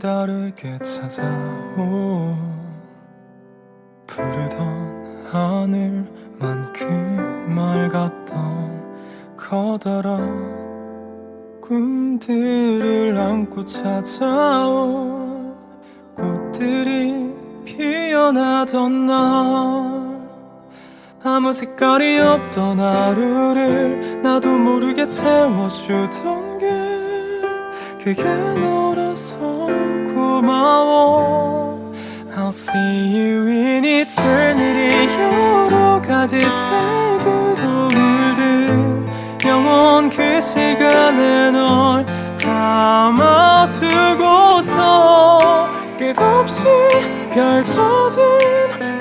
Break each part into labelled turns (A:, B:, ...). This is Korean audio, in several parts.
A: 다르게 찾아오. 푸르던 하늘만큼 맑았던 커다란 꿈들을 안고 찾아온 꽃들이 피어나던 날. 아무 색깔이 없던 하루를 나도 모르게 채워주던 게 그게 너라서 고마워. I'll see you in eternity. 여러 가지 물든 영원 그 시간에 널 담아두고서 끝없이 펼쳐진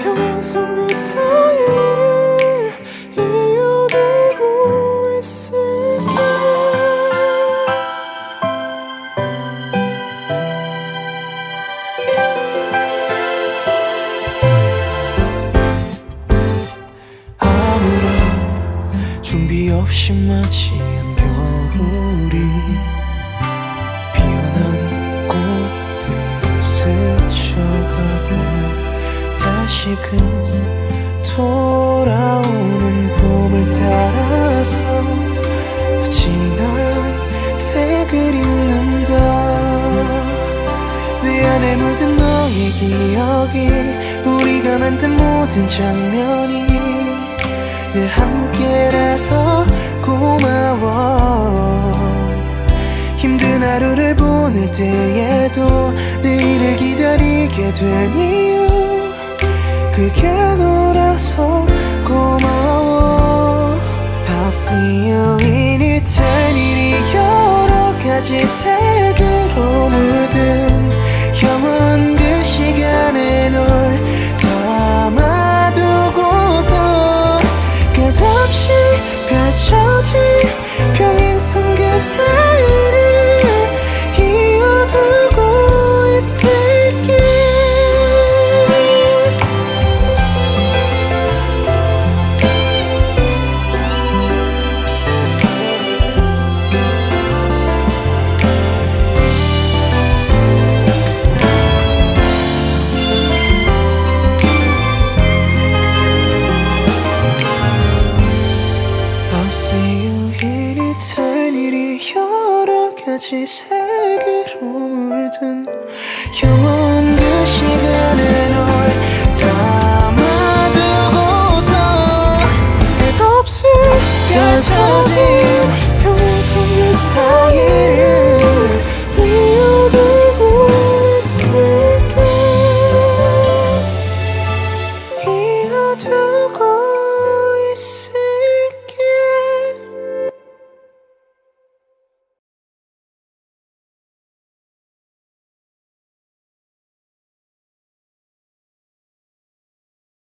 A: 평행선 그 사이를 준비 없이 맞이한 겨울이 피어난 꽃들 스쳐가고 다시금 돌아오는 봄을 따라서 더 진한 색을 입는다. 내 안에 물든 너의 기억이 우리가 만든 모든 장면이 늘 함께라서 고마워. 힘든 하루를 보낼 때에도 내일을 기다리게 된 이유 그게 너라서 고마워. I'll see you in eternity. 여러 가지 색 펼쳐진 평행 가지 색으로 물든 영원 그 시간에 널 담아두고서 끝없이 펼쳐진